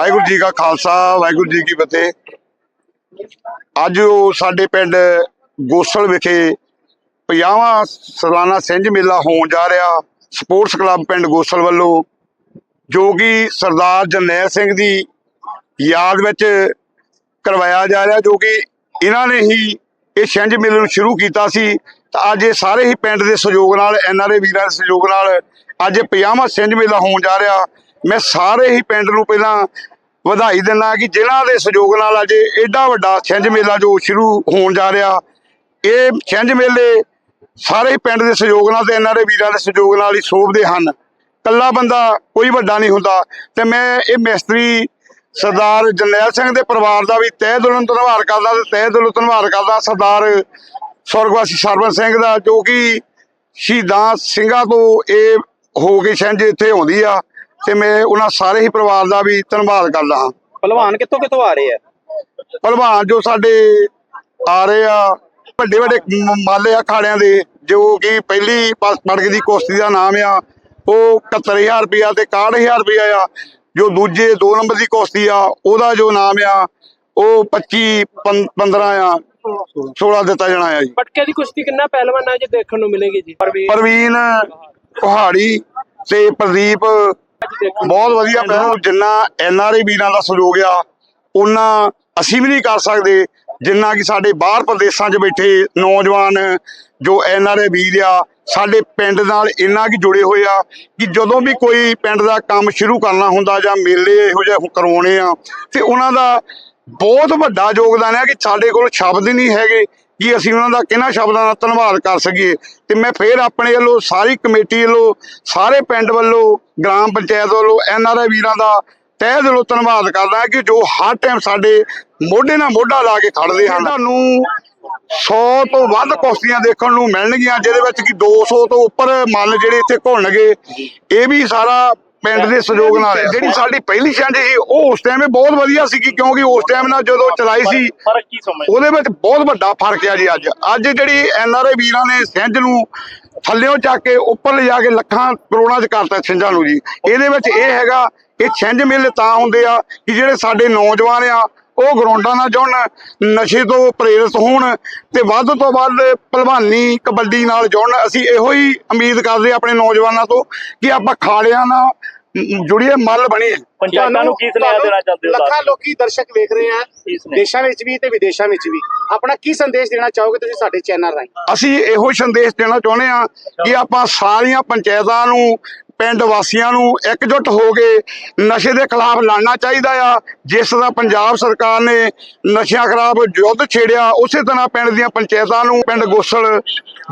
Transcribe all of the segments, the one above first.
ਵਾਹਿਗੁਰੂ ਜੀ ਕਾ ਖਾਲਸਾ, ਵਾਹਿਗੁਰੂ ਜੀ ਕੀ ਫਤਿਹ। ਅੱਜ ਉਹ ਸਾਡੇ ਪਿੰਡ ਗੋਸਲ ਵਿਖੇ 50ਵਾਂ ਸਾਲਾਨਾ ਸਿੰਝ ਮੇਲਾ ਹੋਣ ਜਾ ਰਿਹਾ, ਸਪੋਰਟਸ ਕਲੱਬ ਪਿੰਡ ਗੋਸਲ ਵੱਲੋਂ, ਜੋ ਕਿ ਸਰਦਾਰ ਜਰਨੈਲ ਸਿੰਘ ਦੀ ਯਾਦ ਵਿੱਚ ਕਰਵਾਇਆ ਜਾ ਰਿਹਾ, ਜੋ ਕਿ ਇਹਨਾਂ ਨੇ ਹੀ ਇਹ ਸਿੰਝ ਮੇਲੇ ਨੂੰ ਸ਼ੁਰੂ ਕੀਤਾ ਸੀ। ਤਾਂ ਅੱਜ ਇਹ ਸਾਰੇ ਹੀ ਪਿੰਡ ਦੇ ਸਹਿਯੋਗ ਨਾਲ ਐਨਆਰਏ ਵੀਰਾਂ ਦੇ ਸਹਿਯੋਗ ਨਾਲ ਅੱਜ ਇਹ 50ਵਾਂ ਸਿੰਝ ਮੇਲਾ ਹੋਣ ਜਾ ਰਿਹਾ। ਮੈਂ ਸਾਰੇ ਹੀ ਪਿੰਡ ਨੂੰ ਪਹਿਲਾਂ ਵਧਾਈ ਦਿੰਦਾ ਕਿ ਜਿਨ੍ਹਾਂ ਦੇ ਸਹਿਯੋਗ ਨਾਲ ਅੱਜ ਇਹ ਏਡਾ ਵੱਡਾ ਛਿੰਝ ਮੇਲਾ ਜੋ ਸ਼ੁਰੂ ਹੋਣ ਜਾ ਰਿਹਾ। ਇਹ ਛਿੰਝ ਮੇਲੇ ਸਾਰੇ ਹੀ ਪਿੰਡ ਦੇ ਸਹਿਯੋਗ ਨਾਲ ਤੇ ਇਹਨਾਂ ਦੇ ਵੀਰਾਂ ਦੇ ਸਹਿਯੋਗ ਨਾਲ ਹੀ ਸ਼ੋਭਦੇ ਹਨ। ਕੱਲਾ ਬੰਦਾ ਕੋਈ ਵੱਡਾ ਨਹੀਂ ਹੁੰਦਾ ਤੇ ਮੈਂ ਇਹ ਮਿਸਤਰੀ ਸਰਦਾਰ ਜਰਨੈਲ ਸਿੰਘ ਦੇ ਪਰਿਵਾਰ ਦਾ ਵੀ ਤਹਿ ਦਿਲੋਂ ਧੰਨਵਾਦ ਕਰਦਾ ਤੇ ਤਹਿ ਦਿਲੋਂ ਧੰਨਵਾਦ ਕਰਦਾ ਸਰਦਾਰ ਸਵਰਗਵਾਸੀ ਸਰਵਨ ਸਿੰਘ ਦਾ ਜੋ ਕਿ ਸ਼ਹੀਦਾਂ ਸਿੰਘਾਂ ਤੋਂ ਇਹ ਹੋ ਕੇ ਛਿੰਝ ਇੱਥੇ ਆਉਂਦੀ ਆ। ਤੇ ਮੈਂ ਉਹਨਾਂ ਸਾਰੇ ਹੀ ਪਰਿਵਾਰ ਦਾ ਵੀ ਧੰਨਵਾਦ ਕਰਦਾ ਹਾਂ। ਪਹਿਲਵਾਨ ਕਿੱਥੋਂ ਕਿੱਥੋਂ ਆ ਰਹੇ ਆ? ਭਲਵਾਨ ਜੋ ਸਾਡੇ ਆ ਰਹੇ ਆ ਵੱਡੇ ਵੱਡੇ ਮਾਲੇ ਅਖਾੜਿਆਂ ਦੇ ਜੋ ਕਿ ਪਹਿਲੀ ਪੜਕ ਦੀ ਕੁਸ਼ਤੀ ਦਾ ਨਾਮ ਆ ਉਹ 71000 ਰੁਪਇਆ ਤੇ 61000 ਰੁਪਇਆ ਆ। ਜੋ ਦੂਜੇ 2 ਨੰਬਰ ਦੀ ਕੁਸ਼ਤੀ ਆ ਉਹਦਾ ਜੋ ਨਾਮ ਆ ਉਹ 25 ਪੰ- 15 ਆ 16 ਦਿੱਤਾ ਜਾਣਾ ਆ ਜੀ। ਪਟਕੇ ਦੀ ਕੁਸ਼ਤੀ ਕਿੰਨਾ ਪਹਿਲਵਾਨਾਂ 'ਚ ਦੇਖਣ ਨੂੰ ਮਿਲੇਗੀ ਜੀ? ਪ੍ਰਵੀਨ ਪਹਾੜੀ ਤੇ ਪ੍ਰਦੀਪ ਬਹੁਤ ਵਧੀਆ ਮੈਨੂੰ ਜਿੰਨਾ ਐਨਆਰਏ ਵੀਰਾਂ ਦਾ ਸਹਿਯੋਗ ਆ ਉਹਨਾਂ ਅਸੀਂ ਵੀ ਨਹੀਂ ਕਰ ਸਕਦੇ, ਜਿੰਨਾ ਕਿ ਸਾਡੇ ਬਾਹਰ ਪ੍ਰਦੇਸ਼ਾਂ 'ਚ ਬੈਠੇ ਨੌਜਵਾਨ ਜੋ ਐਨ ਆਰ ਐਨਆਰਏ ਵੀਰ ਆ, ਸਾਡੇ ਪਿੰਡ ਨਾਲ ਇੰਨਾ ਕਿ ਜੁੜੇ ਹੋਏ ਆ, ਕਿ ਜਦੋਂ ਵੀ ਕੋਈ ਪਿੰਡ ਦਾ ਕੰਮ ਸ਼ੁਰੂ ਕਰਨਾ ਹੁੰਦਾ ਜਾਂ ਮੇਲੇ ਇਹੋ ਜਿਹੇ ਕਰਵਾਉਣੇ ਆ, ਤੇ ਉਹਨਾਂ ਦਾ ਬਹੁਤ ਵੱਡਾ ਯੋਗਦਾਨ ਹੈ ਕਿ ਸਾਡੇ ਕੋਲ ਸ਼ਬਦ ਨਹੀਂ ਹੈਗੇ ਕਿ ਅਸੀਂ ਉਹਨਾਂ ਦਾ ਕਿਹਨਾਂ ਸ਼ਬਦਾਂ ਦਾ ਧੰਨਵਾਦ ਕਰ ਸਕੀਏ? ਤੇ ਮੈਂ ਫੇਰ ਆਪਣੇ ਵੱਲੋਂ ਸਾਰੀ ਕਮੇਟੀ ਵੱਲੋਂ, ਸਾਰੇ ਪਿੰਡ ਵੱਲੋਂ, ਗ੍ਰਾਮ ਪੰਚਾਇਤ ਵੱਲੋਂ ਐਨਆਰਆਈ ਵੀਰਾਂ ਦਾ ਤਹਿ ਦਿਲੋਂ ਧੰਨਵਾਦ ਕਰਦਾ ਕਿ ਜੋ ਹਰ ਟਾਈਮ ਸਾਡੇ ਮੋਢੇ ਨਾਲ ਮੋਢਾ ਲਾ ਕੇ ਖੜਦੇ ਹਨ। ਤੁਹਾਨੂੰ 100 ਤੋਂ ਵੱਧ ਕੁਸ਼ਤੀਆਂ ਦੇਖਣ ਨੂੰ ਮਿਲਣਗੀਆਂ, ਜਿਹਦੇ ਵਿੱਚ ਕਿ 200 ਤੋਂ ਉੱਪਰ ਮੱਲ ਜਿਹੜੇ ਇੱਥੇ ਘੁਲਣਗੇ, ਇਹ ਵੀ ਸਾਰਾ ਪਿੰਡ ਦੇ ਸਹਿਯੋਗ ਨਾਲ ਹੈ ਜਿਹੜੀ ਸਾਡੀ ਪਹਿਲੀ ਛੰਡ ਸੀ ਉਹ ਉਸ ਟਾਈਮ ਬਹੁਤ ਵਧੀਆ ਸੀ ਕਿਉਂਕਿ ਉਸ ਟਾਈਮ ਨਾਲ ਜਦੋਂ ਚਲਾਈ ਸੀ ਫ਼ਰਕ ਕੀ ਉਹਦੇ ਵਿੱਚ ਬਹੁਤ ਵੱਡਾ ਫ਼ਰਕ ਹੈ ਜੀ ਅੱਜ। ਅੱਜ ਜਿਹੜੀ ਐਨਆਰਏ ਵੀਰਾਂ ਨੇ ਸਿੰਝ ਨੂੰ ਥੱਲਿਓਂ ਚੱਕ ਕੇ ਉੱਪਰ ਲਿਜਾ ਕੇ ਲੱਖਾਂ ਕਰੋੜਾਂ ਚ ਕਰਤਾ ਸਿੰਝਾਂ ਨੂੰ ਜੀ। ਇਹਦੇ ਵਿੱਚ ਇਹ ਹੈਗਾ ਇਹ ਸਿੰਝ ਮੇਲੇ ਤਾਂ ਹੁੰਦੇ ਆ ਕਿ ਜਿਹੜੇ ਸਾਡੇ ਨੌਜਵਾਨ ਆ ਉਹ ਗਰਾਊਂਡਾਂ ਨਾਲ ਜੁੜਨ ਨਸ਼ੇ ਤੋਂ ਪ੍ਰੇਰਿਤ ਹੋਣ ਤੇ ਵੱਧ ਤੋਂ ਵੱਧ ਭਲਵਾਨੀ ਕਬੱਡੀ ਨਾਲ ਜੁੜਨ ਅਸੀਂ ਇਹੋ ਹੀ ਉਮੀਦ ਕਰਦੇ ਆਪਣੇ ਨੌਜਵਾਨਾਂ ਤੋਂ ਕਿ ਆਪਾਂ ਖਾੜਿਆਂ ਨਾਲ ਜੁੜੀਏ ਮੱਲ ਬਣੀਏ। ਪੰਚਾਇਤਾਂ ਨੂੰ ਕੀ ਸੁਨੇਹਾ ਦੇਣਾ ਚਾਹੁੰਦੇ ਹੋ ਲੱਖਾਂ ਲੋਕੀ ਦਰਸ਼ਕ ਵੇਖ ਰਹੇ ਆ? ਦੇਸ਼ਾਂ ਵਿੱਚ ਵੀ ਤੇ ਵਿਦੇਸ਼ਾਂ ਵਿੱਚ ਵੀ। ਆਪਣਾ ਕੀ ਸੰਦੇਸ਼ ਦੇਣਾ ਚਾਹੋਗੇ ਤੁਸੀਂ ਸਾਡੇ ਚੈਨਲ ਰਾਹੀਂ? ਅਸੀਂ ਇਹੋ ਸੰਦੇਸ਼ ਦੇਣਾ ਚਾਹੁੰਦੇ ਹਾਂ ਕਿ ਆਪਾਂ ਸਾਰੀਆਂ ਪੰਚਾਇਤਾਂ ਨੂੰ ਪਿੰਡ ਵਾਸੀਆਂ ਨੂੰ ਇਕਜੁੱਟ ਹੋ ਕੇ ਨਸ਼ੇ ਦੇ ਖਿਲਾਫ ਲੜਨਾ ਚਾਹੀਦਾ ਆ। ਜਿਸ ਦਾ ਪੰਜਾਬ ਸਰਕਾਰ ਨੇ ਨਸ਼ਿਆਂ ਖਿਲਾਫ ਯੁੱਧ ਛੇੜਿਆ, ਉਸੇ ਤਰ੍ਹਾਂ ਪਿੰਡ ਦੀਆਂ ਪੰਚਾਇਤਾਂ ਨੂੰ, ਪਿੰਡ ਗੋਸਲ,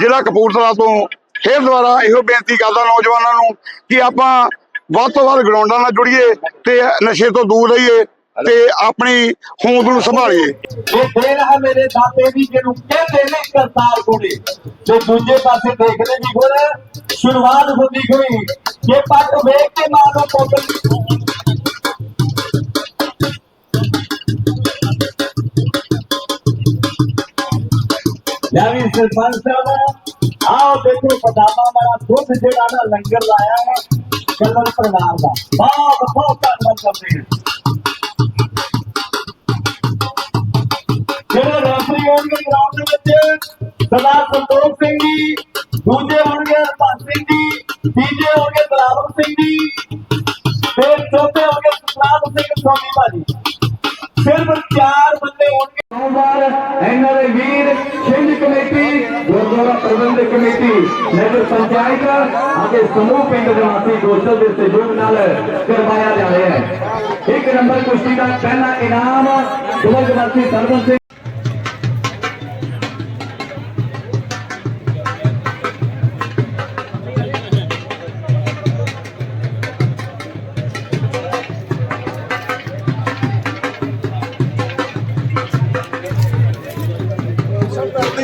ਜ਼ਿਲ੍ਹਾ ਕਪੂਰਥਲਾ ਤੋਂ ਫਿਰ ਦੁਬਾਰਾ ਇਹੋ ਬੇਨਤੀ ਕਰਦਾ ਨੌਜਵਾਨਾਂ ਨੂੰ ਕਿ ਆਪਾਂ ਵੱਧ ਤੋਂ ਵੱਧ ਗਰਾਊਂਡਾਂ ਨਾਲ ਜੁੜੀਏ ਤੇ ਨਸ਼ੇ ਤੋਂ ਦੂਰ ਰਹੀਏ ਤੇ ਆਪਣੀ ਹੋਂਦ ਨੂੰ ਸੰਭਾਲੀਏ। ਇਹ ਦੇਰ ਹੈ ਮੇਰੇ ਦਾਤੇ ਦੀ ਜਿਹਨੂੰ ਕਹਿੰਦੇ ਨੇ ਕਰਤਾਰ ਕੋਲੇ ਤੇ ਦੂਜੇ ਪਾਸੇ ਦੇਖਦੇ ਵੀ ਹੋਰ ਸ਼ੁਰੂਆਤ ਹੁੰਦੀ ਹੋਈ ਇਹ ਪੱਟ ਵੇਖ ਕੇ ਮਾਰੋ ਪੁੱਤ ਯਾਰੀ ਸਰਪੰਚ ਸਾਹਿਬ ਆਓ ਦੇਖੋ ਪਦਾਮਾ ਵਾਲਾ ਦੁੱਧ ਜਿਹੜਾ ਨਾ ਲੰਗਰ ਲਾਇਆ ਹੈ ਚੱਲਣ ਪਰਿਵਾਰ ਦਾ। ਬਹੁਤ ਬਹੁਤ ਧੰਨਵਾਦ ਕਰਦੇ ਹਾਂ। ਜਿਹੜੇ ਰੈਫਰੀ ਹੋਣਗੇ ਗਰਾਊਂਡ ਦੇ ਵਿੱਚ, ਸਰਦਾਰ ਸੰਤੋਖ ਸਿੰਘ ਜੀ, ਦੂਜੇ ਹੋਣਗੇ ਹਰਪੰਤ ਸਿੰਘ ਜੀ, ਤੀਜੇ ਹੋਣਗੇ ਸਿੰਘ ਜੀ ਤੇ ਚੌਥੇ ਹੋਣਗੇ ਸਤਨਾਮ ਸਿੰਘ ਸੋਨੀ ਭਾਜੀ ਸਿਰਫ ਚਾਰ ਬੰਦੇ ਹੋਣਗੇ ਸੋਮਵਾਰ ਐਨਆਰਏ ਵੀਰ ਛਿੰਝ ਕਮੇਟੀ ਗੁਰਦੁਆਰਾ ਪ੍ਰਬੰਧਕ ਕਮੇਟੀ ਨਗਰ ਪੰਚਾਇਤ ਅਤੇ ਸਮੂਹ ਪਿੰਡ ਨਿਵਾਸੀ ਗੋਸ਼ਲ ਦੇ ਸਹਿਯੋਗ ਨਾਲ ਕਰਵਾਇਆ ਜਾ ਰਿਹਾ ਹੈ ਇੱਕ ਨੰਬਰ ਕੁਸ਼ਤੀ ਦਾ ਪਹਿਲਾ ਇਨਾਮ ਦੁਰਗ ਸਰਵਨ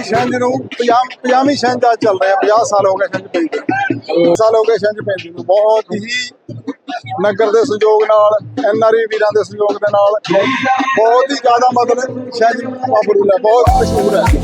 ਛਿੰਝ ਨੂੰ 50 50ਵੀਂ ਛੰਝ ਅੱਜ ਚੱਲ ਰਿਹਾ 50 ਸਾਲ ਹੋ ਗਏ ਛਿੰਝ ਪੈਂਦੇ ਸਾਲ ਹੋ ਗਏ ਛਿੰਝ ਪੈਂਦੇ ਨੂੰ। ਬਹੁਤ ਹੀ ਨਗਰ ਦੇ ਸਹਿਯੋਗ ਨਾਲ ਐਨਆਰਈ ਵੀਰਾਂ ਦੇ ਸਹਿਯੋਗ ਦੇ ਨਾਲ, ਬਹੁਤ ਹੀ ਜ਼ਿਆਦਾ ਮਤਲਬ ਛੰਝ ਪਾਪੂਲਰ ਹੈ, ਬਹੁਤ ਮਸ਼ਹੂਰ ਹੈ।